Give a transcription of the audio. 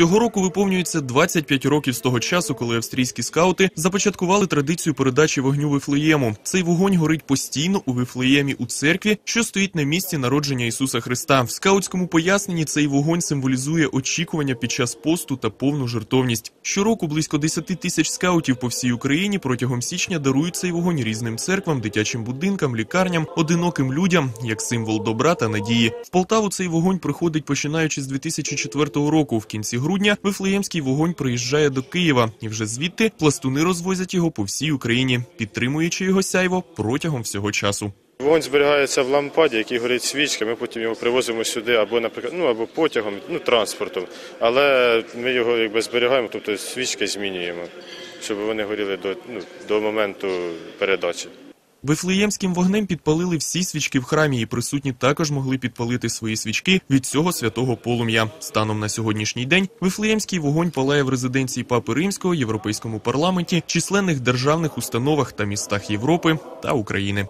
Цього року виповнюється 25 років з того часу, коли австрійські скаути започаткували традицію передачі вогню Вифлеєму. Цей вогонь горить постійно у Вифлеємі у церкві, що стоїть на місці народження Ісуса Христа. В скаутському поясненні цей вогонь символізує очікування під час посту та повну жертовність. Щороку близько 10 тисяч скаутів по всій Україні протягом січня дарують цей вогонь різним церквам, дитячим будинкам, лікарням, одиноким людям як символ добра та надії. В Полтаву цей вогонь приходить починаючи з 2004 року. В кінці грудня Вифлеємський вогонь приїжджає до Києва, і вже звідти пластуни розвозять його по всій Україні, підтримуючи його сяйво протягом всього часу. Вогонь зберігається в лампаді, який горить свічка. Ми потім його привозимо сюди або, наприклад, ну або потягом, ну транспортом. Але ми його якби зберігаємо, тобто свічки змінюємо, щоб вони горіли до, ну, до моменту передачі. Вифлеємським вогнем підпалили всі свічки в храмі, і присутні також могли підпалити свої свічки від цього святого полум'я. Станом на сьогоднішній день Вифлеємський вогонь палає в резиденції Папи Римського, Європейському парламенті, численних державних установах та містах Європи та України.